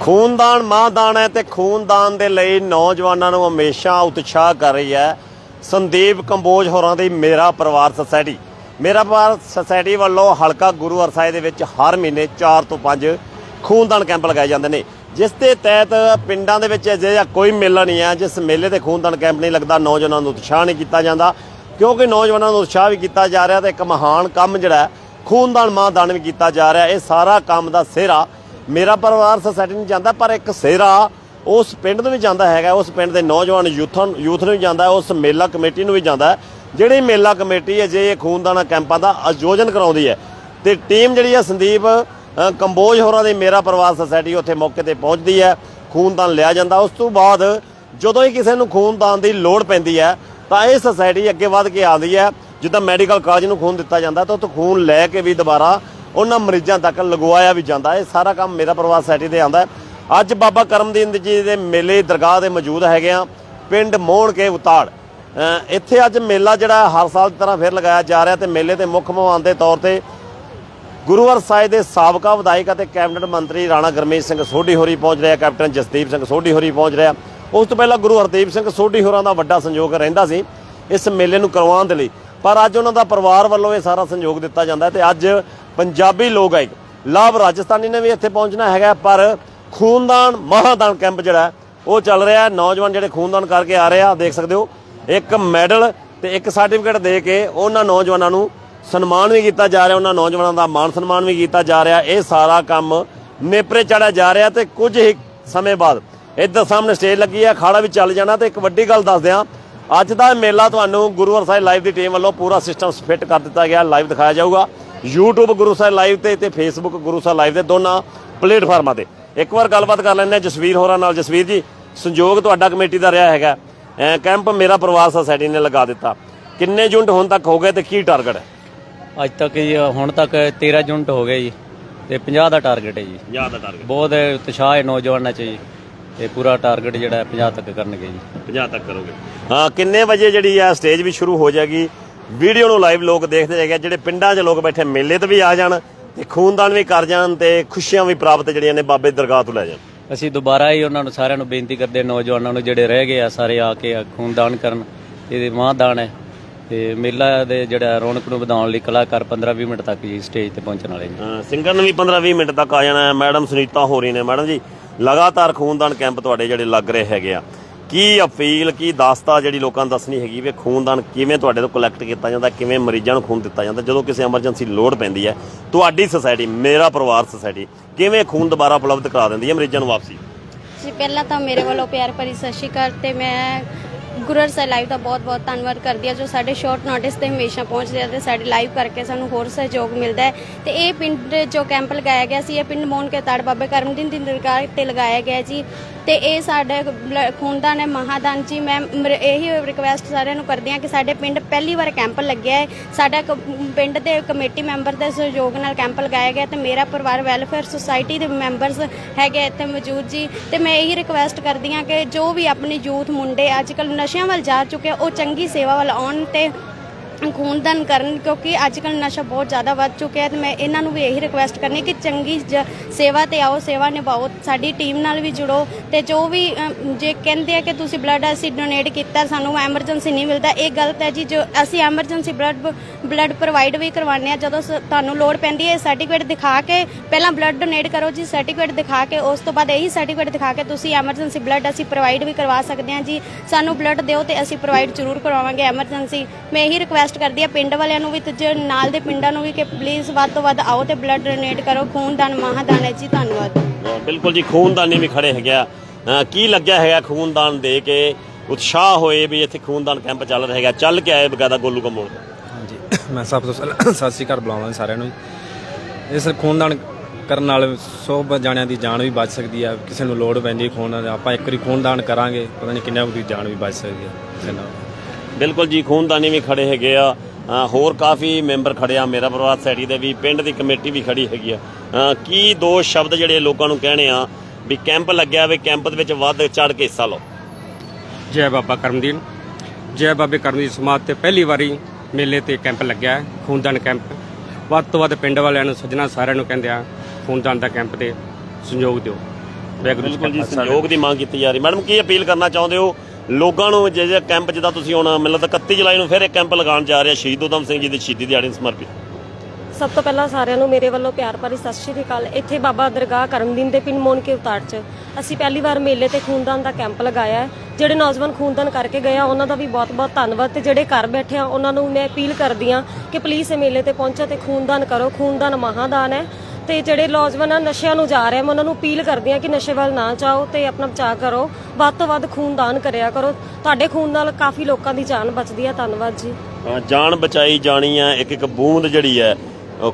ਖੂਨਦਾਨ ਮਾਂਦਾਨ ਹੈ ਤੇ ਖੂਨਦਾਨ ਦੇ ਲਈ ਨੌਜਵਾਨਾਂ ਨੂੰ ਹਮੇਸ਼ਾ ਉਤਸ਼ਾਹ ਕਰ ਰਹੀ ਹੈ ਸੰਦੀਪ ਕੰਬੋਜ ਹੋਰਾਂ ਦੀ ਮੇਰਾ ਪਰਿਵਾਰ ਸੁਸਾਇਟੀ ਮੇਰਾ ਪਰਿਵਾਰ ਸੁਸਾਇਟੀ ਵੱਲੋਂ ਹਲਕਾ ਗੁਰੂ ਹਰਸਾਏ ਦੇ ਵਿੱਚ ਹਰ ਮਹੀਨੇ 4 ਤੋਂ 5 ਖੂਨਦਾਨ ਕੈਂਪ ਲਗਾਏ ਜਾਂਦੇ ਨੇ, ਜਿਸ ਦੇ ਤਹਿਤ ਪਿੰਡਾਂ ਦੇ ਵਿੱਚ ਅਜਿਹਾ ਕੋਈ ਮੇਲਾ ਨਹੀਂ ਹੈ, ਜਿਸ ਮੇਲੇ ਤੇ ਖੂਨਦਾਨ ਕੈਂਪ ਨਹੀਂ ਲੱਗਦਾ, ਨੌਜਵਾਨਾਂ ਨੂੰ ਉਤਸ਼ਾਹ ਨਹੀਂ ਕੀਤਾ ਜਾਂਦਾ, ਕਿਉਂਕਿ ਨੌਜਵਾਨਾਂ ਨੂੰ ਉਤਸ਼ਾਹ ਵੀ ਕੀਤਾ ਜਾ ਰਿਹਾ ਤੇ ਇੱਕ ਮਹਾਨ ਕੰਮ ਜਿਹੜਾ ਖੂਨਦਾਨ ਮਾਂ ਦਾਨ ਵੀ ਕੀਤਾ ਜਾ ਰਿਹਾ, ਇਹ ਸਾਰਾ ਕੰਮ ਦਾ ਸਿਹਰਾ ਮੇਰਾ ਪਰਿਵਾਰ ਸੋਸਾਇਟੀ ਨੂੰ ਜਾਂਦਾ, ਪਰ ਇੱਕ ਸਿਹਰਾ ਉਸ ਪਿੰਡ ਨੂੰ ਵੀ ਜਾਂਦਾ ਹੈਗਾ, ਉਸ ਪਿੰਡ ਦੇ ਨੌਜਵਾਨ ਯੂਥਾਂ ਯੂਥ ਨੂੰ ਵੀ ਜਾਂਦਾ, ਉਸ ਮੇਲਾ ਕਮੇਟੀ ਨੂੰ ਵੀ ਜਾਂਦਾ ਜਿਹੜੀ ਮੇਲਾ ਕਮੇਟੀ ਹੈ, ਜੇ ਇਹ ਖੂਨਦਾਨ ਕੈਂਪਾਂ ਦਾ ਆਯੋਜਨ ਕਰਾਉਂਦੀ ਹੈ, ਤੇ ਟੀਮ ਜਿਹੜੀ ਹੈ ਸੰਦੀਪ ਕੰਬੋਜ ਹੋਰਾਂ ਦੀ ਮੇਰਾ ਪਰਿਵਾਰ ਸੋਸਾਇਟੀ ਉੱਥੇ ਮੌਕੇ ਤੇ ਪਹੁੰਚਦੀ ਹੈ, ਖੂਨਦਾਨ ਲਿਆ ਜਾਂਦਾ। ਉਸ ਤੋਂ ਬਾਅਦ ਜਦੋਂ ਹੀ ਕਿਸੇ ਨੂੰ ਖੂਨਦਾਨ ਦੀ ਲੋੜ ਪੈਂਦੀ ਹੈ, ਤਾਂ ਇਹ ਸੋਸਾਇਟੀ ਅੱਗੇ ਵਧ ਕੇ ਆਉਂਦੀ ਹੈ। ਜਿੱਦਾਂ ਮੈਡੀਕਲ ਕਾਲਜ ਨੂੰ ਖੂਨ ਦਿੱਤਾ ਜਾਂਦਾ, ਤਾਂ ਉੱਥੋਂ ਖੂਨ ਲੈ ਕੇ ਵੀ ਦੁਬਾਰਾ ਉਹਨਾਂ ਮਰੀਜ਼ਾਂ ਤੱਕ ਲਗਵਾਇਆ ਵੀ ਜਾਂਦਾ। ਇਹ ਸਾਰਾ ਕੰਮ ਮੇਰਾ ਪਰਿਵਾਰ ਸੁਸਾਇਟੀ ਦੇ ਆਉਂਦਾ ਅੱਜ ਬਾਬਾ ਕਰਮਦੀਨ ਜੀ ਦੇ ਮੇਲੇ ਦਰਗਾਹ ਦੇ ਮੌਜੂਦ ਹੈਗੇ ਆ। ਪਿੰਡ ਮੋਹਣ ਕੇ ਉਤਾੜ ਇੱਥੇ ਅੱਜ ਮੇਲਾ ਜਿਹੜਾ ਹਰ ਸਾਲ ਦੀ ਤਰ੍ਹਾਂ ਫਿਰ ਲਗਾਇਆ ਜਾ ਰਿਹਾ ਤੇ ਮੇਲੇ ਦੇ ਮੁੱਖ ਮਹਿਮਾਨ ਦੇ ਤੌਰ ਤੇ ਗੁਰੂਵਰ ਸਾਹਿਬ ਦੇ ਸਾਬਕਾ ਵਿਧਾਇਕ ਅਤੇ ਕੈਬਨਿਟ ਮੰਤਰੀ ਰਾਣਾ ਗਰਮੀਤ ਸਿੰਘ ਸੋਢੀ ਹੋਰੀ ਪਹੁੰਚ ਰਿਹਾ, ਕੈਪਟਨ ਜਸਦੀਪ ਸਿੰਘ ਸੋਢੀ ਹੋਰੀ ਪਹੁੰਚ ਰਿਹਾ। ਉਸ ਤੋਂ ਪਹਿਲਾਂ ਗੁਰੂ ਹਰਦੀਪ ਸਿੰਘ ਸੋਢੀ ਹੋਰਾਂ ਦਾ ਵੱਡਾ ਸੰਯੋਗ ਰਹਿੰਦਾ ਸੀ ਇਸ ਮੇਲੇ ਨੂੰ ਕਰਵਾਉਣ ਦੇ ਲਈ। ਪਰ ਅੱਜ ਉਹਨਾਂ ਦਾ ਪਰਿਵਾਰ ਵੱਲੋਂ ਇਹ ਸਾਰਾ ਸੰਯੋਗ ਦਿੱਤਾ ਜਾਂਦਾ ਹੈ ਤੇ ਅੱਜ ਪੰਜਾਬੀ ਲੋਕ ਗਾਇਕ ਲਾਭ ਰਾਜਸਥਾਨੀ ਨੇ ਵੀ ਇੱਥੇ ਪਹੁੰਚਣਾ ਹੈਗਾ, ਪਰ ਖੂਨਦਾਨ, ਮਹਾਦਾਨ ਕੈਂਪ ਜਿਹੜਾ ਉਹ ਚੱਲ ਰਿਹਾ ਨੌਜਵਾਨ ਜਿਹੜੇ ਖੂਨਦਾਨ ਕਰਕੇ ਆ ਰਹੇ ਆ, ਦੇਖ ਸਕਦੇ ਹੋ, ਇੱਕ ਮੈਡਲ ਤੇ ਇੱਕ ਸਰਟੀਫਿਕੇਟ ਦੇ ਕੇ ਉਹਨਾਂ ਨੌਜਵਾਨਾਂ ਨੂੰ ਸਨਮਾਨ ਵੀ ਕੀਤਾ ਜਾ ਰਿਹਾ, ਉਹਨਾਂ ਨੌਜਵਾਨਾਂ ਦਾ ਮਾਣ ਸਨਮਾਨ ਵੀ ਕੀਤਾ ਜਾ ਰਿਹਾ। ਇਹ ਸਾਰਾ ਕੰਮ ਨੇਪਰੇ ਚੜਿਆ ਜਾ ਰਿਹਾ ਤੇ ਕੁਝ ਹੀ ਸਮੇਂ ਬਾਅਦ ਇੱਧਰ ਸਾਹਮਣੇ ਸਟੇਜ ਲੱਗੀ ਹੈ, ਅਖਾੜਾ ਵੀ ਚੱਲ ਜਾਣਾ ਤੇ ਇੱਕ ਵੱਡੀ ਗੱਲ ਦੱਸ ਦਿਆਂ ਅੱਜ ਦਾ ਮੇਲਾ ਤੁਹਾਨੂੰ ਗੁਰੂ ਸਾਹਿਬ ਲਾਈਵ ਦੀ ਟੀਮ ਵੱਲੋਂ ਪੂਰਾ ਸਿਸਟਮ ਫਿੱਟ ਕਰ ਦਿੱਤਾ ਗਿਆ, ਲਾਈਵ ਦਿਖਾਇਆ ਜਾਊਗਾ। YouTube ਗੁਰੂ ਸਾਹਿਬ ਲਾਈਵ ਤੇ ਤੇ Facebook ਗੁਰੂ ਸਾਹਿਬ ਲਾਈਵ ਤੇ ਦੋਨਾਂ ਪਲੇਟਫਾਰਮਾਂ ਤੇ। ਇੱਕ ਵਾਰ ਗੱਲਬਾਤ ਕਰ ਲੈਂਦੇ ਹਾਂ ਜਸਵੀਰ ਹੋਰਾਂ ਨਾਲ। ਜਸਵੀਰ ਜੀ ਸੰਯੋਗ ਤੁਹਾਡਾ ਕਮੇਟੀ ਦਾ ਰਿਹਾ ਹੈਗਾ। ਕੈਂਪ ਮੇਰਾ ਪਰਿਵਾਰ ਸੁਸਾਇਟੀ ਨੇ ਲਗਾ ਦਿੱਤਾ। ਕਿੰਨੇ ਯੂਨਿਟ ਹੁਣ ਤੱਕ ਹੋ ਗਏ ਤੇ ਕੀ ਟਾਰਗੇਟ ਹੈ? ਅੱਜ ਤੱਕ ਜੀ ਹੁਣ ਤੱਕ 13 ਯੂਨਿਟ ਹੋ ਗਏ ਜੀ ਤੇ 50 ਦਾ ਟਾਰਗੇਟ ਹੈ ਜੀ। ਯਾਦ ਦਾ ਟਾਰਗੇਟ। ਬਹੁਤ ਉਤਸ਼ਾਹ ਹੈ ਨੌਜਵਾਨਾਂ 'ਚ ਜੀ ਤੇ ਪੂਰਾ ਟਾਰਗੇਟ ਜਿਹੜਾ ਹੈ 50 ਤੱਕ ਕਰਨਗੇ ਜੀ। 50 ਤੱਕ ਕਰੋਗੇ। ਹਾਂ ਕਿੰਨੇ ਵਜੇ ਜਿਹੜੀ ਆ ਸਟੇਜ ਵੀ ਸ਼ੁਰੂ ਹੋ ਜਾਏਗੀ। ਵੀਡੀਓ ਨੂੰ ਲਾਈਵ ਲੋਕ ਦੇਖਦੇ ਜਾਏਗੇ ਜਿਹੜੇ ਪਿੰਡਾਂ 'ਚ ਲੋਕ ਬੈਠੇ ਮੇਲੇ ਤੇ ਵੀ ਆ ਜਾਣ ਤੇ ਖੂਨਦਾਨ ਵੀ ਕਰ ਜਾਣ ਤੇ ਖੁਸ਼ੀਆਂ ਵੀ ਪ੍ਰਾਪਤ ਜਿਹੜੀਆਂ ਨੇ ਬਾਬੇ ਦਰਗਾਹ ਤੋਂ ਲੈ ਜਾਣ। ਅਸੀਂ ਦੁਬਾਰਾ ਹੀ ਉਹਨਾਂ ਨੂੰ ਸਾਰਿਆਂ ਨੂੰ ਬੇਨਤੀ ਕਰਦੇ ਹਾਂ, ਨੌਜਵਾਨਾਂ ਨੂੰ ਜਿਹੜੇ ਰਹਿ ਗਏ ਆ ਸਾਰੇ ਆ ਕੇ ਖੂਨਦਾਨ ਕਰਨ। ਇਹਦੇ ਮਾਹਦਾਨ ਹੈ ਤੇ ਮੇਲਾ ਦੇ ਜਿਹੜਾ ਰੌਣਕ ਨੂੰ ਵਧਾਉਣ ਲਈ ਕਲਾਕਾਰ 15-20 ਮਿੰਟ ਤੱਕ ਜੀ ਸਟੇਜ ਤੇ ਪਹੁੰਚਣ ਵਾਲੇ ਨੇ। ਸਿੰਗਰ ਨੂੰ ਵੀ 15-20 ਮਿੰਟ ਤੱਕ ਆ ਜਾਣਾ ਹੈ। ਮੈਡਮ ਸੁਨੀਤਾ ਹੋਰੀ ਨੇ। ਮੈਡਮ ਜੀ ਲਗਾਤਾਰ ਖੂਨਦਾਨ ਕੈਂਪ ਤੁਹਾਡੇ ਜਿਹੜੇ ਲੱਗ ਰਹੇ ਹੈਗੇ ਆ। ਕੀ ਅਪੀਲ, ਕੀ ਦਾਸਤਾ ਜਿਹੜੀ ਲੋਕਾਂ ਨੂੰ ਦੱਸਣੀ ਹੈਗੀ ਵੀ ਖੂਨਦਾਨ ਕਿਵੇਂ ਤੁਹਾਡੇ ਤੋਂ ਕਲੈਕਟ ਕੀਤਾ ਜਾਂਦਾ, ਕਿਵੇਂ ਮਰੀਜ਼ਾਂ ਨੂੰ ਖੂਨ ਦਿੱਤਾ ਜਾਂਦਾ, ਜਦੋਂ ਕਿਸੇ ਐਮਰਜੈਂਸੀ ਲੋੜ ਪੈਂਦੀ ਹੈ, ਤੁਹਾਡੀ ਸੁਸਾਇਟੀ ਮੇਰਾ ਪਰਿਵਾਰ ਸੁਸਾਇਟੀ ਕਿਵੇਂ ਖੂਨ ਦੁਬਾਰਾ ਉਪਲਬਧ ਕਰਾ ਦਿੰਦੀ ਹੈ ਮਰੀਜ਼ਾਂ ਨੂੰ ਵਾਪਸੀ? ਜੀ, ਪਹਿਲਾਂ ਤਾਂ ਮੇਰੇ ਵੱਲੋਂ ਪਿਆਰ ਭਰੀ ਸਤਿ ਸ਼੍ਰੀ ਅਕਾਲ ਤੇ ਮੈਂ ਗੁਰਰ ਸੇ ਲਾਈਵ ਦਾ ਬਹੁਤ ਬਹੁਤ ਧੰਨਵਾਦ ਕਰਦੀ ਹਾਂ ਜੋ ਸਾਡੇ ਸ਼ਾਰਟ ਨੋਟਿਸ ਤੇ ਹਮੇਸ਼ਾ ਪਹੁੰਚਦੇ ਆ ਤੇ ਸਾਡੇ ਲਾਈਵ ਕਰਕੇ ਸਾਨੂੰ ਹੋਰ ਸਹਿਯੋਗ ਮਿਲਦਾ ਹੈ। ਤੇ ਇਹ ਪਿੰਡ ਜੋ ਕੈਂਪ ਲਗਾਇਆ ਗਿਆ ਸੀ, ਇਹ ਪਿੰਡ ਮੋਹਨ ਕੇ ਤਾੜ ਬਾਬੇ ਕਰਮਦੀਨ ਦੀ ਦਰਗਾਹ ਤੇ ਲਗਾਇਆ ਗਿਆ ਜੀ। ਤੇ ਇਹ ਸਾਡੇ ਖੂਨਦਾਨ ਹੈ, ਮਹਾਦਾਨ ਜੀ। ਮੈਂ ਇਹੀ ਰਿਕਵੈਸਟ ਸਾਰਿਆਂ ਨੂੰ ਕਰਦੀ ਹਾਂ ਕਿ ਸਾਡੇ ਪਿੰਡ ਪਹਿਲੀ ਵਾਰ ਕੈਂਪ ਲੱਗਿਆ ਹੈ। ਸਾਡਾ ਕ- ਪਿੰਡ ਦੇ ਕਮੇਟੀ ਮੈਂਬਰ ਦੇ ਸਹਿਯੋਗ ਨਾਲ ਕੈਂਪ ਲਗਾਇਆ ਗਿਆ ਤੇ ਮੇਰਾ ਪਰਿਵਾਰ ਵੈਲਫੇਅਰ ਸੁਸਾਇਟੀ ਦੇ ਮੈਂਬਰਸ ਹੈਗੇ ਇੱਥੇ ਮੌਜੂਦ ਜੀ। ਤੇ ਮੈਂ ਇਹੀ ਰਿਕਵੈਸਟ ਕਰਦੀ ਹਾਂ ਕਿ ਜੋ ਵੀ ਆਪਣੀ ਯੂਥ ਮੁੰਡੇ ਅੱਜ ਕੱਲ ਨਸ਼ਿਆਂ ਵੱਲ ਜਾ ਚੁੱਕੇ ਉਹ ਚੰਗੀ ਸੇਵਾ ਵੱਲ ਆਉਣ ਤੇ ਖੂਨਦਾਨ ਕਰਨ ਕਿਉਂਕਿ ਅੱਜ ਕੱਲ ਨਸ਼ਾ ਬਹੁਤ ਜ਼ਿਆਦਾ ਵੱਧ ਚੁੱਕਿਆ ਹੈ ਤੇ ਮੈਂ ਇਹਨਾਂ ਨੂੰ ਵੀ ਇਹੀ ਰਿਕੁਐਸਟ ਕਰਨੀ ਕਿ ਚੰਗੀ ਜ- ਸੇਵਾ ਤੇ ਆਓ ਸੇਵਾ ਨਿਭਾਓ ਸਾਡੀ ਟੀਮ ਨਾਲ ਵੀ ਜੁੜੋ ਤੇ ਜੋ ਵੀ ਅਮ, ਜੇ ਕਹਿੰਦੇ ਆ ਕਿ ਤੁਸੀਂ ਬਲੱਡ ਅਸੀਂ ਡੋਨੇਟ ਕੀਤਾ ਸਾਨੂੰ ਐਮਰਜੈਂਸੀ ਨਹੀਂ ਮਿਲਦਾ ਇਹ ਗਲਤ ਹੈ ਜੀ ਜੋ ਅਸੀਂ ਐਮਰਜੈਂਸੀ ਬਲੱਡ ਬਲੱਡ ਪ੍ਰੋਵਾਈਡ ਵੀ ਕਰਵਾਉਂਦੇ ਆ ਜਦੋਂ ਸ- ਤੁਹਾਨੂੰ ਲੋੜ ਪੈਂਦੀ ਹੈ ਸਰਟੀਫਿਕੇਟ ਦਿਖਾ ਕੇ ਪਹਿਲਾਂ ਬਲੱਡ ਡੋਨੇਟ ਕਰੋ ਜੀ ਸਰਟੀਫਿਕੇਟ ਦਿਖਾ ਕੇ ਉਸ ਤੋਂ ਬਾਅਦ ਇਹੀ ਸਰਟੀਫਿਕੇਟ ਦਿਖਾ ਕੇ ਤੁਸੀਂ ਐਮਰਜੈਂਸੀ ਬਲੱਡ ਅਸੀਂ ਪ੍ਰੋਵਾਈਡ ਵੀ ਕਰਵਾ ਸਕਦੇ ਹਾਂ ਜੀ ਸਾਨੂੰ ਬਲੱਡ ਦਿਓ ਤੇ ਅਸੀਂ ਪ੍ਰੋਵਾਈਡ ਜ਼ਰੂਰ ਕਰਵਾਵਾਂਗੇ ਐਮਰਜੈਂਸੀ ਮੈਂ ਇਹੀ ਰਿਕੁਐਸਟ ਕਰਦੀ ਆ ਪਿੰਡ ਵਾਲਿਆਂ ਨੂੰ ਵੀ ਤੇ ਜੋ ਨਾਲ ਦੇ ਪਿੰਡਾਂ ਨੂੰ ਵੀ ਕਿ ਪਲੀਜ਼ ਵੱਧ ਤੋਂ ਵੱਧ ਆਓ ਤੇ ਬਲੱਡ ਡੋਨੇਟ ਕਰੋ ਖੂਨਦਾਨ ਮਹਾਦਾਨ ਹੈ ਜੀ ਧੰਨਵਾਦ। ਬਿਲਕੁਲ ਜੀ ਖੂਨਦਾਨੀ ਵੀ ਖੜੇ ਹੈਗੇ ਆ। ਕੀ ਲੱਗਿਆ ਹੈਗਾ ਖੂਨਦਾਨ ਦੇ ਕੇ? ਉਤਸ਼ਾਹ ਹੋਏ ਵੀ ਇੱਥੇ ਖੂਨਦਾਨ ਕੈਂਪ ਚੱਲ ਰਿਹਾ ਹੈਗਾ ਚੱਲ ਕੇ ਆਏ ਬਕਾਇਦਾ ਗੋਲੂ ਕੰਬੋਲ ਹਾਂਜੀ ਮੈਂ ਸਭ ਤੋਂ ਸਤਿ ਸ਼੍ਰੀ ਅਕਾਲ ਬੁਲਾਵਾਂ ਸਾਰਿਆਂ ਨੂੰ। ਇਸ ਖੂਨਦਾਨ ਕਰਨ ਨਾਲ ਸੌ ਜਾਣਿਆਂ ਦੀ ਜਾਨ ਵੀ ਬਚ ਸਕਦੀ ਹੈ ਕਿਸੇ ਨੂੰ ਲੋੜ ਪੈਂਦੀ ਖੂਨ ਆਪਾਂ ਇੱਕ ਵਾਰੀ ਖੂਨਦਾਨ ਕਰਾਂਗੇ ਪਤਾ ਨਹੀਂ ਕਿੰਨਾ ਕੁ ਦੀ ਜਾਨ ਵੀ ਬਚ ਸਕਦੀ ਕਿਸੇ ਨਾਲ ਬਿਲਕੁਲ ਜੀ ਖੂਨਦਾਨੀ ਵੀ ਖੜੇ ਹੈਗੇ ਆ। ਹੋਰ ਕਾਫੀ ਮੈਂਬਰ ਖੜੇ ਆ ਮੇਰਾ ਪਰਿਵਾਰ ਸੈਟੀ ਦੇ ਵੀ ਪਿੰਡ ਦੀ ਕਮੇਟੀ ਵੀ ਖੜੀ ਹੈਗੀ ਆ। ਕੀ ਦੋ ਸ਼ਬਦ ਜਿਹੜੇ ਲੋਕਾਂ ਨੂੰ ਕਹਿਣੇ ਆ ਵੀ ਕੈਂਪ ਲੱਗਿਆ ਵੇ ਕੈਂਪ ਦੇ ਵਿੱਚ ਵੱਧ ਚੜ ਕੇ ਹਿੱਸਾ ਲਓ? ਜੈ ਬਾਬਾ ਕਰਮਦੀਨ ਜੈ ਬਾਬੇ ਕਰਮਦੀਨ ਸਮਾਜ ਤੇ ਪਹਿਲੀ ਵਾਰੀ ਮੇਲੇ ਤੇ ਕੈਂਪ ਲੱਗਿਆ ਹੈ ਖੂਨਦਾਨ ਕੈਂਪ। ਵੱਧ ਤੋਂ ਵੱਧ ਪਿੰਡ ਵਾਲਿਆਂ ਨੂੰ ਸੱਜਣਾ ਸਾਰਿਆਂ ਨੂੰ ਕਹਿੰਦੇ ਆ ਖੂਨਦਾਨ ਦਾ ਕੈਂਪ ਤੇ ਸੰਯੋਗ ਦਿਓ। ਵਾਹਿਗੁਰੂ ਜੀ ਬਿਲਕੁਲ ਜੀ ਕਾ ਖਾਲਸਾ। ਸਹਿਯੋਗ ਦੀ ਮੰਗ ਕੀਤੀ ਜਾ ਰਹੀ। ਮੈਡਮ ਕੀ ਅਪੀਲ ਕਰਨਾ ਚਾਹੁੰਦੇ ਹੋ? ਲੋਕਾਂ ਨੂੰ ਜੇ ਜੇ ਕੈਂਪ ਜਿੱਦਾਂ ਤੁਸੀਂ ਹੁਣ ਮੈਨੂੰ 31 ਜੁਲਾਈ ਨੂੰ ਫਿਰ ਇੱਕ ਕੈਂਪ ਲਗਾਉਣ ਜਾ ਰਹੇ ਸ਼ਹੀਦ ਉਦਮ ਸਿੰਘ ਜੀ ਦੀ ਸ਼ਹੀਦੀ ਦਿਹਾੜੇ ਨੂੰ ਸਮਰਪਿਤ। ਸਭ ਤੋਂ ਪਹਿਲਾਂ ਸਾਰਿਆਂ ਨੂੰ ਮੇਰੇ ਵੱਲੋਂ ਪਿਆਰ ਭਰੀ ਸਤਿ ਸ਼੍ਰੀ ਅਕਾਲ। ਇੱਥੇ ਬਾਬਾ ਦਰਗਾਹ ਕਰਮਦੀਨ ਦੇ ਪਿੰਡ ਮੋਨ ਕੇ ਉਤਾਰ 'ਚ। ਅਸੀਂ ਪਹਿਲੀ ਵਾਰ ਮੇਲੇ ਤੇ ਖੂਨਦਾਨ ਦਾ ਕੈਂਪ ਲਗਾਇਆ ਹੈ। ਜਿਹੜੇ ਨੌਜਵਾਨ ਖੂਨਦਾਨ ਕਰਕੇ ਗਏ ਆ, ਉਹਨਾਂ ਦਾ ਵੀ ਬਹੁਤ-ਬਹੁਤ ਧੰਨਵਾਦ ਤੇ ਜਿਹੜੇ ਘਰ ਬੈਠੇ ਆ, ਉਹਨਾਂ ਨੂੰ ਮੈਂ ਅਪੀਲ ਕਰਦੀ ਆ ਕਿ ਪਲੀਜ਼ ਇਹ ਮੇਲੇ ਤੇ ਪਹੁੰਚੋ ਤੇ ਖੂਨਦਾਨ ਕਰੋ। ਖੂਨਦਾਨ ਮਹਾਦਾਨ ਹੈ। ਤੇ ਜਿਹੜੇ ਨੌਜਵਾਨ ਆ ਨਸ਼ਿਆਂ ਨੂੰ ਜਾ ਰਹੇ ਮੈਂ ਉਹਨਾਂ ਨੂੰ ਅਪੀਲ ਕਰਦੀ ਆ ਕਿ ਨਸ਼ੇ ਵੱਲ ਨਾ ਜਾਓ ਤੇ ਆਪਣਾ ਬਚਾਅ ਕਰੋ। ਵੱਧ ਤੋਂ ਵੱਧ ਖੂਨਦਾਨ ਕਰਿਆ ਕਰੋ। ਤੁਹਾਡੇ ਖੂਨ ਨਾਲ ਕਾਫੀ ਲੋਕਾਂ ਦੀ ਜਾਨ ਬਚਦੀ ਹੈ। ਧੰਨਵਾਦ ਜੀ। ਜਾਨ ਬਚਾਈ ਜਾਣੀ ਹੈ। ਇੱਕ ਇੱਕ ਬੂੰਦ ਜਿਹੜੀ ਹੈ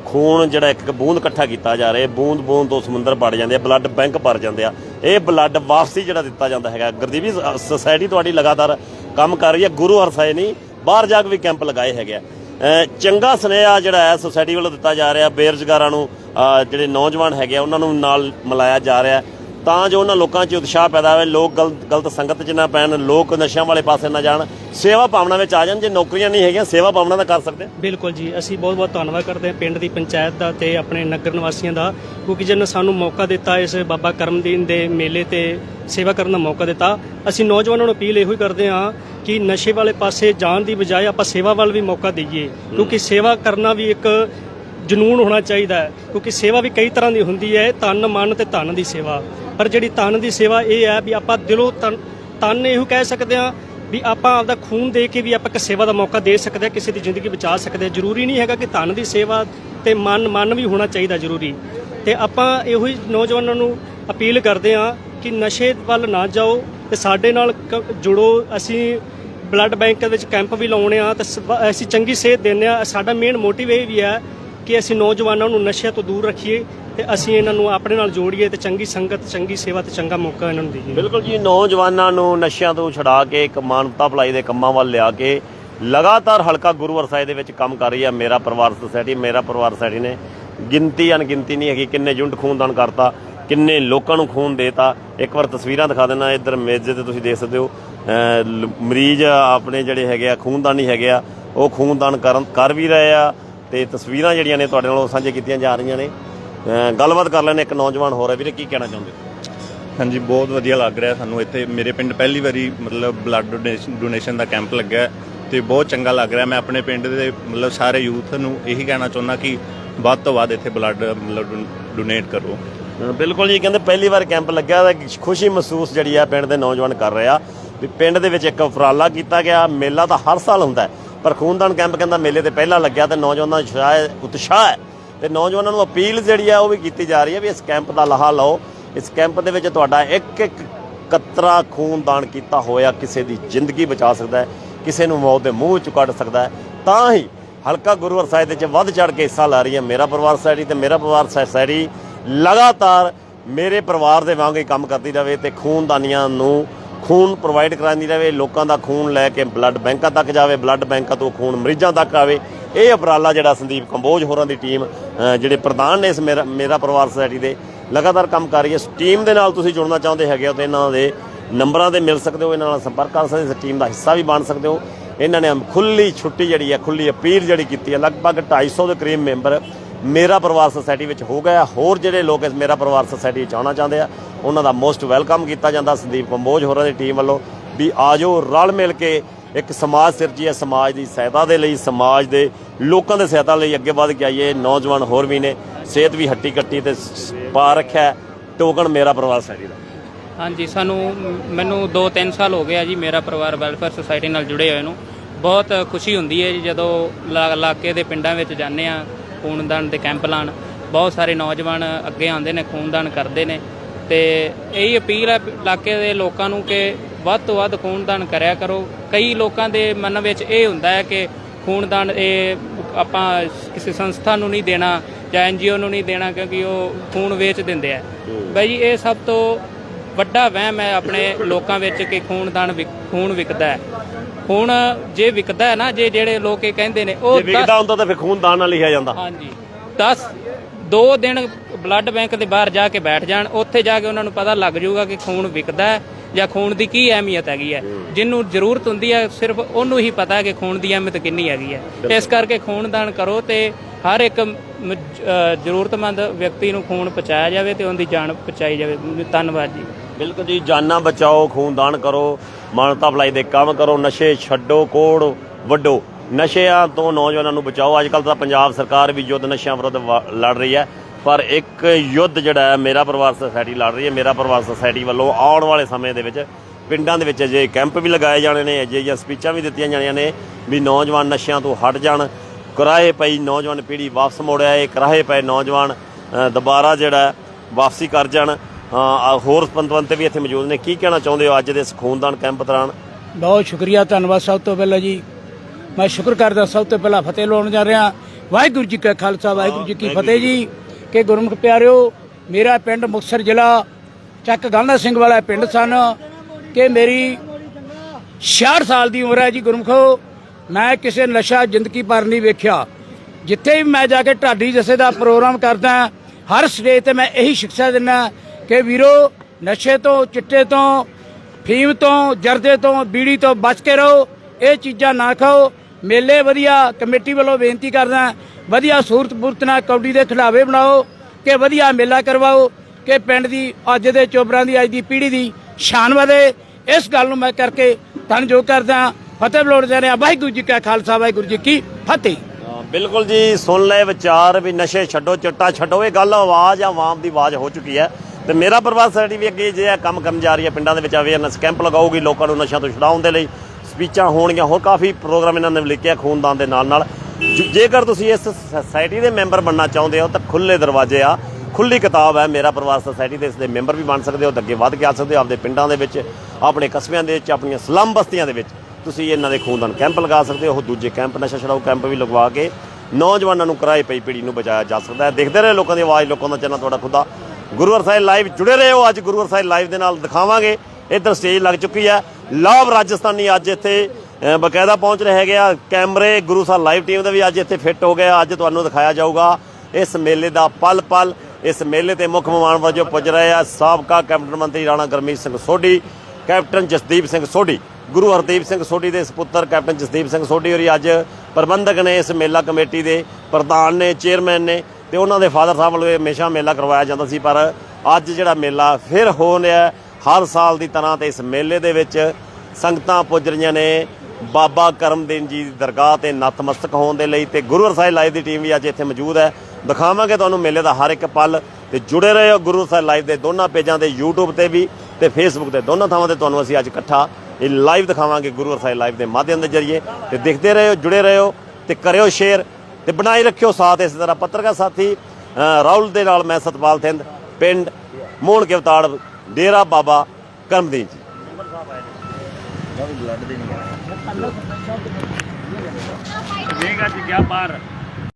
ਖੂਨ ਜਿਹੜਾ ਇੱਕ ਇੱਕ ਬੂੰਦ ਇਕੱਠਾ ਕੀਤਾ ਜਾ ਰਿਹਾ। ਬੂੰਦ ਬੂੰਦ ਤੋਂ ਸਮੁੰਦਰ ਵੜ ਜਾਂਦੇ ਆ, ਬਲੱਡ ਬੈਂਕ ਭਰ ਜਾਂਦੇ ਆ। ਇਹ ਬਲੱਡ ਵਾਪਸੀ ਜਿਹੜਾ ਦਿੱਤਾ ਜਾਂਦਾ ਹੈਗਾ। ਗੁਰਦੀਪ ਜੀ ਸੁਸਾਇਟੀ ਤੁਹਾਡੀ ਲਗਾਤਾਰ ਕੰਮ ਕਰ ਰਹੀ ਹੈ। ਗੁਰੂ ਹਰਸਾਏ ਨਹੀਂ, ਬਾਹਰ ਜਾ ਕੇ ਵੀ ਕੈਂਪ ਲਗਾਏ ਹੈਗੇ ਆ। ਚੰਗਾ ਸੁਨੇਹਾ ਜਿਹੜਾ ਹੈ ਸੁਸਾਇਟੀ ਵੱਲੋਂ ਦਿੱਤਾ ਜਾ ਰਿਹਾ, ਬੇਰੁਜ਼ਗਾਰਾਂ ਨੂੰ ਜਿਹੜੇ ਨੌਜਵਾਨ ਹੈਗੇ ਆ, ਉਹਨਾਂ ਨੂੰ ਨਾਲ ਮਿਲਾਇਆ ਜਾ ਰਿਹਾ ਤਾਂ ਜੋ ਉਹਨਾਂ ਲੋਕਾਂ 'ਚ ਉਤਸ਼ਾਹ ਪੈਦਾ ਹੋਵੇ, ਲੋਕ ਗਲਤ ਗਲਤ ਸੰਗਤ 'ਚ ਨਾ ਪੈਣ, ਲੋਕ ਨਸ਼ਿਆਂ ਵਾਲੇ ਪਾਸੇ ਨਾ ਜਾਣ, ਸੇਵਾ ਭਾਵਨਾ ਵਿੱਚ ਆ ਜਾਣ, ਜੇ ਨੌਕਰੀਆਂ ਨਹੀਂ ਹੈਗੀਆਂ, ਸੇਵਾ ਭਾਵਨਾ ਤਾਂ ਕਰ ਸਕਦੇ ਬਿਲਕੁਲ ਜੀ, ਅਸੀਂ ਬਹੁਤ ਬਹੁਤ ਧੰਨਵਾਦ ਕਰਦੇ ਹਾਂ ਪਿੰਡ ਦੀ ਪੰਚਾਇਤ ਦਾ ਤੇ ਆਪਣੇ ਨਗਰ ਨਿਵਾਸੀਆਂ ਦਾ, ਕਿਉਂਕਿ ਜਿਹਨੇ ਸਾਨੂੰ ਮੌਕਾ ਦਿੱਤਾ ਇਸ ਬਾਬਾ ਕਰਮਦੀਨ ਦੇ ਮੇਲੇ ਤੇ ਸੇਵਾ ਕਰਨ ਦਾ ਮੌਕਾ ਦਿੱਤਾ, ਅਸੀਂ ਨੌਜਵਾਨਾਂ ਨੂੰ ਅਪੀਲ ਇਹੋ ਹੀ ਕਰਦੇ ਹਾਂ ਕਿ ਨਸ਼ੇ ਵਾਲੇ ਪਾਸੇ ਜਾਣ ਦੀ ਬਜਾਏ ਆਪਾਂ ਸੇਵਾ ਵੱਲ ਵੀ ਮੌਕਾ ਦਈਏ, ਕਿਉਂਕਿ ਸੇਵਾ ਕਰਨਾ ਵੀ ਇੱਕ ਜਨੂਨ ਹੋਣਾ ਚਾਹੀਦਾ ਹੈ, ਕਿਉਂਕਿ ਸੇਵਾ ਵੀ ਕਈ ਤਰ੍ਹਾਂ ਦੀ ਹੁੰਦੀ ਹੈ ਤਨ ਮਨ ਤੇ ਧਨ ਦੀ ਸੇਵਾ। ਪਰ ਜਿਹੜੀ ਤਨ ਦੀ ਸੇਵਾ ਇਹ ਹੈ ਵੀ ਆਪਾਂ ਦਿਲੋਂ ਤਨ ਤਨ ਇਹੋ ਕਹਿ ਸਕਦੇ ਹਾਂ ਵੀ ਆਪਾਂ ਆਪਦਾ ਖੂਨ ਦੇ ਕੇ ਵੀ ਆਪਾਂ ਇੱਕ ਸੇਵਾ ਦਾ ਮੌਕਾ ਦੇ ਸਕਦੇ ਹਾਂ, ਕਿਸੇ ਦੀ ਜ਼ਿੰਦਗੀ ਬਚਾ ਸਕਦੇ ਹਾਂ। ਜ਼ਰੂਰੀ ਨਹੀਂ ਹੈਗਾ ਕਿ ਧਨ ਦੀ ਸੇਵਾ ਤੇ ਮਨ ਮਨ ਵੀ ਹੋਣਾ ਚਾਹੀਦਾ ਜ਼ਰੂਰੀ। ਤੇ ਆਪਾਂ ਇਹੋ ਹੀ ਨੌਜਵਾਨਾਂ ਨੂੰ ਅਪੀਲ ਕਰਦੇ ਹਾਂ ਕਿ ਨਸ਼ੇ ਵੱਲ ਨਾ ਜਾਓ ਤੇ ਸਾਡੇ ਨਾਲ ਕ- ਜੁੜੋ। ਅਸੀਂ ਬਲੱਡ ਬੈਂਕ ਵਿੱਚ ਕੈਂਪ ਵੀ ਲਾਉਣੇ ਆ ਤੇ ਸਭ- ਅਸੀਂ ਚੰਗੀ ਸਿਹਤ ਦਿੰਦੇ ਆ ਸਾਡਾ ਮੇਨ ਮੋਟਿਵ ਇਹ ਵੀ ਹੈ ਕਿ ਅਸੀਂ ਨੌਜਵਾਨਾਂ ਨੂੰ ਨਸ਼ਿਆਂ ਤੋਂ ਦੂਰ ਰੱਖੀਏ। ਤੇ ਅਸੀਂ ਇਹਨਾਂ ਨੂੰ ਆਪਣੇ ਨਾਲ ਜੋੜੀਏ ਤੇ ਚੰਗੀ ਸੰਗਤ, ਚੰਗੀ ਸੇਵਾ ਤੇ ਚੰਗਾ ਮੌਕਾ ਇਹਨਾਂ ਨੂੰ ਦਈਏ। ਬਿਲਕੁਲ ਜੀ, ਨੌਜਵਾਨਾਂ ਨੂੰ ਨਸ਼ਿਆਂ ਤੋਂ ਛੁਡਾ ਕੇ ਇੱਕ ਮਾਨਵਤਾ ਭਲਾਈ ਦੇ ਕੰਮਾਂ ਵੱਲ ਲਿਆ ਕੇ ਲਗਾਤਾਰ ਹਲਕਾ ਗੁਰੂਵਰ ਸਾਹਿਬ ਦੇ ਵਿੱਚ ਕੰਮ ਕਰ ਰਹੀ ਹੈ ਮੇਰਾ ਪਰਿਵਾਰ ਸੁਸਾਇਟੀ ਮੇਰਾ ਪਰਿਵਾਰ ਸੁਸਾਇਟੀ ਨੇ। ਗਿਣਤੀ ਅਣਗਿਣਤੀ ਨਹੀਂ ਹੈਗੀ, ਕਿੰਨੇ ਯੂਨਿਟ ਖੂਨਦਾਨ ਕਰਤਾ, ਕਿੰਨੇ ਲੋਕਾਂ ਨੂੰ ਖੂਨ ਦੇਤਾ। ਇੱਕ ਵਾਰ ਤਸਵੀਰਾਂ ਦਿਖਾ ਦੇਣਾ ਇੱਧਰ ਮੇਜ਼ੇ ਤੇ ਤੁਸੀਂ ਦੇਖ ਸਕਦੇ ਹੋ, ਅਹ ਮਰੀਜ਼ ਆਪਣੇ ਜਿਹੜੇ ਹੈਗੇ ਆ, ਖੂਨਦਾਨੀ ਹੈਗੇ ਆ। ਉਹ ਖੂਨਦਾਨ ਕਰਨ, ਕਰ ਵੀ ਰਹੇ ਆ ਤੇ ਤਸਵੀਰਾਂ ਜਿਹੜੀਆਂ ਨੇ ਤੁਹਾਡੇ ਨਾਲ ਉਹ ਸਾਂਝੇ ਕੀਤੀਆਂ ਜਾ ਰਹੀਆਂ ਨੇ। ਗੱਲਬਾਤ ਕਰ ਲੈਣੇ ਇੱਕ ਨੌਜਵਾਨ ਹੋਰ ਹੈ ਵੀਰੇ ਕੀ ਕਹਿਣਾ ਚਾਹੁੰਦੇ ਹੋ? ਹਾਂਜੀ ਬਹੁਤ ਵਧੀਆ ਲੱਗ ਰਿਹਾ ਸਾਨੂੰ ਇੱਥੇ। ਮੇਰੇ ਪਿੰਡ ਪਹਿਲੀ ਵਾਰੀ ਮਤਲਬ ਬਲੱਡ ਡੋਨੇਸ਼ਨ ਦਾ ਕੈਂਪ ਲੱਗਾ ਹੈ ਤੇ ਬਹੁਤ ਚੰਗਾ ਲੱਗ ਰਿਹਾ। ਮੈਂ ਆਪਣੇ ਪਿੰਡ ਦੇ ਮਤਲਬ ਸਾਰੇ ਯੂਥ ਨੂੰ ਇਹੀ ਕਹਿਣਾ ਚਾਹੁੰਦਾ ਕਿ ਵੱਧ ਤੋਂ ਵੱਧ ਇੱਥੇ ਬਲੱਡ ਮਤਲਬ ਡੋਨੇਟ ਕਰੋ। ਬਿਲਕੁਲ ਜੀ ਕਹਿੰਦੇ ਪਹਿਲੀ ਵਾਰ ਕੈਂਪ ਲੱਗਿਆ ਤਾਂ ਖੁਸ਼ੀ ਮਹਿਸੂਸ ਜਿਹੜੀ ਆ ਪਿੰਡ ਦੇ ਨੌਜਵਾਨ ਕਰ ਰਹੇ ਵੀ ਪਿੰਡ ਦੇ ਵਿੱਚ ਇੱਕ ਉਪਰਾਲਾ ਕੀਤਾ ਗਿਆ। ਮੇਲਾ ਤਾਂ ਹਰ ਸਾਲ ਹੁੰਦਾ ਪਰ ਖੂਨਦਾਨ ਕੈਂਪ ਕਹਿੰਦਾ ਮੇਲੇ ਤੇ ਪਹਿਲਾਂ ਲੱਗਿਆ ਤੇ ਨੌਜਵਾਨਾਂ ਦਾ ਹੈ ਉਤਸ਼ਾਹ ਹੈ। ਤੇ ਨੌਜਵਾਨਾਂ ਨੂੰ ਅਪੀਲ ਜਿਹੜੀ ਆ ਉਹ ਵੀ ਕੀਤੀ ਜਾ ਰਹੀ ਹੈ ਵੀ ਇਸ ਕੈਂਪ ਦਾ ਲਾਹਾ ਲਓ। ਇਸ ਕੈਂਪ ਦੇ ਵਿੱਚ ਤੁਹਾਡਾ ਇੱਕ ਇੱਕ ਕਤਰਾ ਖੂਨਦਾਨ ਕੀਤਾ ਹੋਇਆ ਕਿਸੇ ਦੀ ਜ਼ਿੰਦਗੀ ਬਚਾ ਸਕਦਾ ਹੈ, ਕਿਸੇ ਨੂੰ ਮੌਤ ਦੇ ਮੂੰਹ ਚ ਕੱਢ ਸਕਦਾ ਹੈ। ਤਾਂ ਹੀ ਹਲਕਾ ਗੁਰੂ ਸਾਹਿਬ ਦੇ ਚ ਵੱਧ ਚੜ ਕੇ ਹਿੱਸਾ ਲੈ ਰਹੀ ਹੈ ਮੇਰਾ ਪਰਿਵਾਰ ਸੈਰੀ ਤੇ ਮੇਰਾ ਪਰਿਵਾਰ ਸੈਰੀ ਲਗਾਤਾਰ ਮੇਰੇ ਪਰਿਵਾਰ ਦੇ ਵਾਂਗ ਹੀ ਕੰਮ ਕਰਦੀ ਰਹੇ ਤੇ ਖੂਨਦਾਨੀਆਂ ਨੂੰ ਖੂਨ ਪ੍ਰੋਵਾਈਡ ਕਰਾਉਂਦੀ ਰਹੇ ਲੋਕਾਂ ਦਾ ਖੂਨ ਲੈ ਕੇ ਬਲੱਡ ਬੈਂਕਾਂ ਤੱਕ ਜਾਵੇ ਬਲੱਡ ਬੈਂਕਾਂ ਤੋਂ ਖੂਨ ਮਰੀਜ਼ਾਂ ਤੱਕ ਆਵੇ। ਇਹ ਉਪਰਾਲਾ ਜਿਹੜਾ ਸੰਦੀਪ ਕੰਬੋਜ ਹੋਰਾਂ ਦੀ ਟੀਮ ਜਿਹੜੇ ਪ੍ਰਧਾਨ ਨੇ ਇਸ ਮੇਰਾ ਮੇਰਾ ਪਰਿਵਾਰ ਸੁਸਾਇਟੀ ਦੇ, ਲਗਾਤਾਰ ਕੰਮ ਕਰ ਰਹੀ ਹੈ। ਇਸ ਟੀਮ ਦੇ ਨਾਲ ਤੁਸੀਂ ਜੁੜਨਾ ਚਾਹੁੰਦੇ ਹੈਗੇ ਹੋ ਤੇ ਇਹਨਾਂ ਦੇ ਨੰਬਰਾਂ ਤੇ ਮਿਲ ਸਕਦੇ ਹੋ, ਇਹਨਾਂ ਨਾਲ ਸੰਪਰਕ ਕਰ ਸਕਦੇ ਹੋ, ਇਸ ਟੀਮ ਦਾ ਹਿੱਸਾ ਵੀ ਬਣ ਸਕਦੇ ਹੋ। ਇਹਨਾਂ ਨੇ ਖੁੱਲੀ ਛੁੱਟੀ ਜਿਹੜੀ ਹੈ, ਖੁੱਲੀ ਅਪੀਲ ਜਿਹੜੀ ਕੀਤੀ ਹੈ, ਲਗਭਗ 250 ਦੇ ਕਰੀਬ ਮੈਂਬਰ ਮੇਰਾ ਪਰਿਵਾਰ ਸੁਸਾਇਟੀ ਵਿੱਚ ਹੋ ਗਿਆ ਹੋਰ ਜਿਹੜੇ ਲੋਕ ਇਸ ਮੇਰਾ ਪਰਿਵਾਰ ਸੁਸਾਇਟੀ ਵਿੱਚ ਆਉਣਾ ਚਾਹੁੰਦੇ ਆ, ਉਹਨਾਂ ਦਾ ਮੋਸਟ ਵੈਲਕਮ ਕੀਤਾ ਜਾਂਦਾ ਸੰਦੀਪ ਕੰਬੋਜ ਹੋਰਾਂ ਦੀ ਟੀਮ ਵੱਲੋਂ ਵੀ ਆਜੋ, ਰਲ ਮਿਲ ਕੇ ਇੱਕ ਸਮਾਜ ਸਿਰਜੀ ਹੈ, ਸਮਾਜ ਦੀ ਸਹਾਇਤਾ ਦੇ ਲਈ, ਸਮਾਜ ਦੇ ਲੋਕਾਂ ਦੇ ਸਹਾਇਤਾ ਲਈ ਅੱਗੇ ਵਧ ਕੇ ਆਈਏ ਨੌਜਵਾਨ ਹੋਰ ਵੀ ਨੇ, ਸਿਹਤ ਵੀ ਹੱਟੀ ਕੱਟੀ ਤੇ ਪਾ ਰੱਖਿਆ ਟੋਕਣ ਮੇਰਾ ਪਰਿਵਾਰ ਸੁਸਾਇਟੀ ਦਾ। ਹਾਂਜੀ, ਸਾਨੂੰ ਮੈਨੂੰ 2-3 ਸਾਲ ਹੋ ਗਿਆ ਜੀ ਮੇਰਾ ਪਰਿਵਾਰ ਵੈਲਫੇਅਰ ਸੁਸਾਇਟੀ ਨਾਲ ਜੁੜੇ ਹੋਏ ਨੂੰ। ਬਹੁਤ ਖੁਸ਼ੀ ਹੁੰਦੀ ਹੈ ਜੀ ਜਦੋਂ ਲਾ- ਇਲਾਕੇ ਦੇ ਪਿੰਡਾਂ ਵਿੱਚ ਜਾਂਦੇ ਆ ਖੂਨਦਾਨ ਦੇ ਕੈਂਪ ਲਾਣ ਬਹੁਤ ਸਾਰੇ ਨੌਜਵਾਨ ਅੱਗੇ ਆਉਂਦੇ ਨੇ, ਖੂਨਦਾਨ ਕਰਦੇ ਨੇ। ਤੇ ਇਹੀ ਅਪੀਲ ਹੈ ਇਲਾਕੇ ਦੇ ਲੋਕਾਂ ਨੂੰ ਕਿ ਵੱਧ ਤੋਂ ਵੱਧ ਖੂਨਦਾਨ ਕਰਿਆ ਕਰੋ। ਕਈ ਲੋਕਾਂ ਦੇ ਮਨ ਵਿੱਚ ਇਹ ਹੁੰਦਾ ਹੈ ਕਿ ਖੂਨਦਾਨ ਇਹ ਆਪਾਂ ਕਿਸੇ ਸੰਸਥਾ ਨੂੰ ਨਹੀਂ ਦੇਣਾ ਜਾਂ ਐਨਜੀਓ ਨੂੰ ਨਹੀਂ ਦੇਣਾ ਕਿਉਂਕਿ ਉਹ ਖੂਨ ਵੇਚ ਦਿੰਦੇ ਆ। ਬਾਈ ਜੀ ਇਹ ਸਭ ਤੋਂ ਵੱਡਾ ਵਹਿਮ ਹੈ ਆਪਣੇ ਲੋਕਾਂ ਵਿੱਚ ਕਿ ਖੂਨਦਾਨ ਖੂਨ ਵਿਕਦਾ ਹੈ। ਖੂਨ ਜੇ ਵਿਕਦਾ ਹੈ ਨਾ ਜੇ ਜਿਹੜੇ ਲੋਕ ਇਹ ਕਹਿੰਦੇ ਨੇ ਉਹ ਜੇ ਵਿਕਦਾ ਹੁੰਦਾ ਤਾਂ ਫਿਰ ਖੂਨਦਾਨ ਨਾਲ ਲਿਖਿਆ ਜਾਂਦਾ। ਹਾਂਜੀ। 10 ਦੋ ਦਿਨ ਬਲੱਡ ਬੈਂਕ ਦੇ ਬਾਹਰ ਜਾ ਕੇ ਬੈਠ ਜਾਣ ਉੱਥੇ ਜਾ ਕੇ ਉਹਨਾਂ ਨੂੰ ਪਤਾ ਲੱਗ ਜਾਊਗਾ ਕਿ ਖੂਨ ਵਿਕਦਾ ਹੈ। ਜਾਂ ਖੂਨ ਦੀ ਕੀ ਅਹਿਮੀਅਤ ਹੈਗੀ ਹੈ? ਜਿਹਨੂੰ ਜ਼ਰੂਰਤ ਹੁੰਦੀ ਹੈ ਸਿਰਫ ਉਹਨੂੰ ਹੀ ਪਤਾ ਕਿ ਖੂਨ ਦੀ ਅਹਿਮੀਅਤ ਕਿੰਨੀ ਹੈਗੀ ਹੈ। ਇਸ ਕਰਕੇ ਖੂਨਦਾਨ ਕਰੋ ਤੇ ਹਰ ਇੱਕ ਜ਼ਰੂਰਤਮੰਦ ਵਿਅਕਤੀ ਨੂੰ ਖੂਨ ਪਹੁੰਚਾਇਆ ਜਾਵੇ ਤੇ ਉਹਦੀ ਜਾਨ ਬਚਾਈ ਜਾਵੇ। ਧੰਨਵਾਦ ਜੀ। ਬਿਲਕੁਲ ਜੀ ਜਾਨਾਂ ਬਚਾਓ ਖੂਨਦਾਨ ਕਰੋ ਮਾਨਵਤਾ ਭਲਾਈ ਦੇ ਕੰਮ ਕਰੋ ਨਸ਼ੇ ਛੱਡੋ ਕੋੜ ਵੱਡੋ ਨਸ਼ਿਆਂ ਤੋਂ ਨੌਜਵਾਨਾਂ ਨੂੰ ਬਚਾਓ। ਅੱਜ ਕੱਲ ਤਾਂ ਪੰਜਾਬ ਸਰਕਾਰ ਵੀ ਯੁੱਧ ਨਸ਼ਿਆਂ ਵਿਰੁੱਧ ਲੜ ਰਹੀ ਹੈ। ਪਰ ਇੱਕ ਯੁੱਧ ਜਿਹੜਾ ਹੈ ਮੇਰਾ ਪਰਿਵਾਰ ਸੁਸਾਇਟੀ ਲੜ ਰਹੀ ਹੈ। ਮੇਰਾ ਪਰਿਵਾਰ ਸੁਸਾਇਟੀ ਵੱਲੋਂ ਆਉਣ ਵਾਲੇ ਸਮੇਂ ਦੇ ਵਿੱਚ ਪਿੰਡਾਂ ਦੇ ਵਿੱਚ ਅਜੇ ਕੈਂਪ ਵੀ ਲਗਾਏ ਜਾਣੇ ਨੇ ਅਜੇ ਜਾਂ ਸਪੀਚਾਂ ਵੀ ਦਿੱਤੀਆਂ ਜਾਣੀਆਂ ਨੇ ਵੀ ਨੌਜਵਾਨ ਨਸ਼ਿਆਂ ਤੋਂ ਹਟ ਜਾਣ। ਕਿਰਾਏ ਪਈ ਨੌਜਵਾਨ ਪੀੜ੍ਹੀ ਵਾਪਸ ਮੋੜਿਆ ਇਹ ਕਿਰਾਏ ਪਏ ਨੌਜਵਾਨ ਦੁਬਾਰਾ ਜਿਹੜਾ ਵਾਪਸੀ ਕਰ ਜਾਣ। ਹੋਰ ਪੰਤਵੰਤ ਵੀ ਇੱਥੇ ਮੌਜੂਦ ਨੇ। ਕੀ ਕਹਿਣਾ ਚਾਹੁੰਦੇ ਹੋ ਅੱਜ ਦੇ ਇਸ ਖੂਨਦਾਨ ਕੈਂਪ ਦੌਰਾਨ? ਬਹੁਤ ਸ਼ੁਕਰੀਆ ਧੰਨਵਾਦ ਸਭ ਤੋਂ ਪਹਿਲਾਂ ਜੀ। ਮੈਂ ਸ਼ੁਕਰ ਕਰਦਾ ਸਭ ਤੋਂ ਪਹਿਲਾਂ ਫਤਿਹ ਲਾਉਣ ਜਾ ਰਿਹਾ। ਵਾਹਿਗੁਰੂ ਜੀ ਕਾ ਖਾਲਸਾ ਵਾਹਿਗੁਰੂ ਜੀ ਕੀ ਫਤਿਹ ਜੀ। ਕਿ ਗੁਰਮੁਖ ਪਿਆਰਿਓ, ਮੇਰਾ ਪਿੰਡ ਮੁਕਤਸਰ ਜ਼ਿਲ੍ਹਾ, ਚੱਕ ਗਾਂਧਾ ਸਿੰਘ ਵਾਲਾ ਪਿੰਡ ਸਨ ਕਿ ਮੇਰੀ 66 ਸਾਲ ਦੀ ਉਮਰ ਹੈ ਜੀ ਗੁਰਮਖੋ। ਮੈਂ ਕਿਸੇ ਨਸ਼ਾ ਜ਼ਿੰਦਗੀ ਭਰ ਨਹੀਂ ਵੇਖਿਆ। ਜਿੱਥੇ ਵੀ ਮੈਂ ਜਾ ਕੇ ਢਾਡੀ ਜਸੇ ਦਾ ਪ੍ਰੋਗਰਾਮ ਕਰਦਾ, ਹਰ ਸਟੇਜ ਤੇ ਮੈਂ ਇਹੀ ਸਿੱਖਿਆ ਦਿੰਦਾ ਕਿ ਵੀਰੋ, ਨਸ਼ੇ ਤੋਂ, ਚਿੱਟੇ ਤੋਂ, ਫੀਮ ਤੋਂ, ਜਰਦੇ ਤੋਂ, ਬੀੜੀ ਤੋਂ ਬਚ ਕੇ ਰਹੋ, ਇਹ ਚੀਜ਼ਾਂ ਨਾ ਖਾਓ। ਮੇਲੇ ਵਧੀਆ ਕਮੇਟੀ ਵੱਲੋਂ ਬੇਨਤੀ ਕਰਦਾ ਵਧੀਆ ਸੂਰਤ ਬੁਰਤ ਨਾਲ ਕੌਡੀ ਦੇ ਖਿਡਾਵੇ ਬਣਾਓ, ਕਿ ਵਧੀਆ ਮੇਲਾ ਕਰਵਾਓ, ਕਿ ਪਿੰਡ ਦੀ ਅੱਜ ਦੇ ਚੋਬਰਾਂ ਦੀ, ਅੱਜ ਦੀ ਪੀੜ੍ਹੀ ਦੀ ਸ਼ਾਨ ਵਧੇ। ਇਸ ਗੱਲ ਨੂੰ ਮੈਂ ਕਰਕੇ ਧੰਨ ਜੋ ਕਰਦਾ ਫਤਿਹ ਬਲੋੜ ਦੇ ਰਿਹਾ ਵਾਹਿਗੁਰੂ ਜੀ ਕਾ ਖਾਲਸਾ, ਵਾਹਿਗੁਰੂ ਜੀ ਕੀ ਫਤਿਹ। ਬਿਲਕੁਲ ਜੀ, ਸੁਣ ਲਏ ਵਿਚਾਰ ਵੀ ਨਸ਼ੇ ਛੱਡੋ, ਚਿੱਟਾ ਛੱਡੋ, ਇਹ ਗੱਲ ਆਵਾਜ਼ ਆਵਾਮ ਦੀ ਆਵਾਜ਼ ਹੋ ਚੁੱਕੀ ਹੈ। ਤੇ ਮੇਰਾ ਪਰਿਵਾਰ ਸਾਡੀ ਵੀ ਅੱਗੇ ਜੇ ਕੰਮ ਕਰਨ ਜਾ ਰਹੀ ਹੈ ਪਿੰਡਾਂ ਦੇ ਵਿੱਚ ਅਵੇਅਰਨੈਸ ਕੈਂਪ ਲਗਾਉਗੀ ਲੋਕਾਂ ਨੂੰ ਨਸ਼ਿਆਂ ਤੋਂ ਛੁਡਾਉਣ ਦੇ ਲਈ। ਸਪੀਚਾਂ ਹੋਣਗੀਆਂ, ਹੋਰ ਕਾਫੀ ਪ੍ਰੋਗਰਾਮ ਇਹਨਾਂ ਨੇ ਲਿਖਿਆ ਖੂਨਦਾਨ ਦੇ ਨਾਲ ਨਾਲ ਜੇਕਰ ਤੁਸੀਂ ਇਸ ਸੋਸਾਇਟੀ ਦੇ ਮੈਂਬਰ ਬਣਨਾ ਚਾਹੁੰਦੇ ਹੋ, ਤਾਂ ਖੁੱਲੇ ਦਰਵਾਜ਼ੇ ਆ। ਖੁੱਲੀ ਕਿਤਾਬ ਹੈ, ਮੇਰਾ ਪਰਿਵਾਰ ਸੁਸਾਇਟੀ ਦੇ ਇਸ ਦੇ ਮੈਂਬਰ ਵੀ ਬਣ ਸਕਦੇ ਹੋ ਅੱਗੇ ਵੱਧ ਕੇ ਆ ਸਕਦੇ ਹੋ, ਆਪਦੇ ਪਿੰਡਾਂ ਦੇ ਵਿੱਚ, ਆਪਣੇ ਕਸਬਿਆਂ ਦੇ ਵਿੱਚ, ਆਪਣੀਆਂ ਸਲਮ ਬਸਤੀਆਂ ਦੇ ਵਿੱਚ। ਤੁਸੀਂ ਇਹਨਾਂ ਦੇ ਖੂਨਦਾਨ ਕੈਂਪ ਲਗਾ ਸਕਦੇ ਹੋ, ਉਹ ਦੂਜੇ ਕੈਂਪ, ਨਸ਼ਾ ਛਡਾਓ ਕੈਂਪ ਵੀ ਲਗਵਾ ਕੇ ਨੌਜਵਾਨਾਂ ਨੂੰ ਕਿਰਾਏ ਪਈ ਪੀੜ੍ਹੀ ਨੂੰ ਬਚਾਇਆ ਜਾ ਸਕਦਾ ਹੈ। ਦੇਖਦੇ ਰਹੇ ਲੋਕਾਂ ਦੀ ਆਵਾਜ਼, ਲੋਕਾਂ ਦਾ ਚੈਨਲ ਤੁਹਾਡਾ ਖੁਦਾ ਗੁਰੂਵਰ ਸਾਹਿਬ ਲਾਈਵ ਜੁੜੇ ਰਹੇ ਹੋ ਅੱਜ ਗੁਰੂਵਰ ਸਾਹਿਬ ਲਾਈਵ ਦੇ ਨਾਲ ਦਿਖਾਵਾਂਗੇ। ਇੱਧਰ ਸਟੇਜ ਲੱਗ ਚੁੱਕੀ ਹੈ ਲਾਭ ਰਾਜਸਥਾਨੀ ਅੱਜ ਇੱਥੇ ਬਕਾਇਦਾ ਪਹੁੰਚ ਰਹੇ ਹੈਗੇ ਆ ਕੈਮਰੇ, ਗੁਰੂ ਸਾਹਿਬ ਲਾਈਵ ਟੀਮ ਦੇ ਵੀ ਅੱਜ ਇੱਥੇ ਫਿੱਟ ਹੋ ਗਿਆ ਅੱਜ ਤੁਹਾਨੂੰ ਦਿਖਾਇਆ ਜਾਊਗਾ ਇਸ ਮੇਲੇ ਦਾ ਪਲ ਪਲ ਇਸ ਮੇਲੇ ਤੇ ਮੁੱਖ ਮਹਿਮਾਨ ਵਜੋਂ ਪੁੱਜ ਰਹੇ ਆ ਸਾਬਕਾ ਕੈਬਨਿਟ ਮੰਤਰੀ ਰਾਣਾ ਗਰਮੀਤ ਸਿੰਘ ਸੋਢੀ, ਕੈਪਟਨ ਜਸਦੀਪ ਸਿੰਘ ਸੋਢੀ, ਗੁਰੂ ਹਰਦੀਪ ਸਿੰਘ ਸੋਢੀ ਦੇ ਸੁਪੁੱਤਰ ਕੈਪਟਨ ਜਸਦੀਪ ਸਿੰਘ ਸੋਢੀ ਹੋਰੀ ਅੱਜ ਪ੍ਰਬੰਧਕ ਨੇ ਇਸ ਮੇਲਾ ਕਮੇਟੀ ਦੇ ਪ੍ਰਧਾਨ ਨੇ, ਚੇਅਰਮੈਨ ਨੇ ਤੇ ਉਹਨਾਂ ਦੇ ਫਾਦਰ ਸਾਹਿਬ ਵੱਲੋਂ ਇਹ ਹਮੇਸ਼ਾ ਮੇਲਾ ਕਰਵਾਇਆ ਜਾਂਦਾ ਸੀ, ਪਰ ਅੱਜ ਜਿਹੜਾ ਮੇਲਾ ਫਿਰ ਹੋ ਰਿਹਾ ਹਰ ਸਾਲ ਦੀ ਤਰ੍ਹਾਂ ਤੇ ਇਸ ਮੇਲੇ ਦੇ ਵਿੱਚ ਸੰਗਤਾਂ ਪੁੱਜ ਰਹੀਆਂ ਨੇ। ਬਾਬਾ ਕਰਮਦੀਨ ਜੀ ਦੀ ਦਰਗਾਹ ਤੇ ਨਤਮਸਤਕ ਹੋਣ ਦੇ ਲਈ ਤੇ ਗੁਰੂ ਸਾਹਿਬ ਲਾਈਵ ਦੀ ਟੀਮ ਵੀ ਅੱਜ ਇੱਥੇ ਮੌਜੂਦ ਹੈ। ਦਿਖਾਵਾਂਗੇ ਤੁਹਾਨੂੰ ਮੇਲੇ ਦਾ ਹਰ ਇੱਕ ਪਲ ਤੇ ਜੁੜੇ ਰਹੋ ਗੁਰੂ ਸਾਹਿਬ ਲਾਈਵ ਦੇ ਦੋਨਾਂ ਪੇਜਾਂ ਤੇ YouTube ਤੇ ਵੀ ਤੇ Facebook ਤੇ ਦੋਨਾਂ ਥਾਵਾਂ ਤੇ ਤੁਹਾਨੂੰ ਅਸੀਂ ਅੱਜ ਇਕੱਠਾ ਇਹ ਲਾਈਵ ਦਿਖਾਵਾਂਗੇ ਗੁਰੂ ਸਾਹਿਬ ਲਾਈਵ ਦੇ ਮਾਧਿਅਮ ਦੇ ਜਰੀਏ ਤੇ ਦੇਖਦੇ ਰਹੋ, ਜੁੜੇ ਰਹੋ ਤੇ ਕਰਿਓ ਸ਼ੇਅਰ ਤੇ ਬਣਾਈ ਰੱਖਿਓ ਸਾਥ। ਇਸ ਤਰ੍ਹਾਂ ਪੱਤਰਕਾਰ ਸਾਥੀ ਰਾਹੁਲ ਦੇ ਨਾਲ ਮੈਂ ਸਤਪਾਲ ਥਿੰਦ ਪਿੰਡ ਮੋਹਣ ਕੇ ਡੇਰਾ ਬਾਬਾ ਕਰਮਦੀਨ ਜੀ। ਵੇਗਾ ਜੀ ਗਿਆ ਬਾਹਰ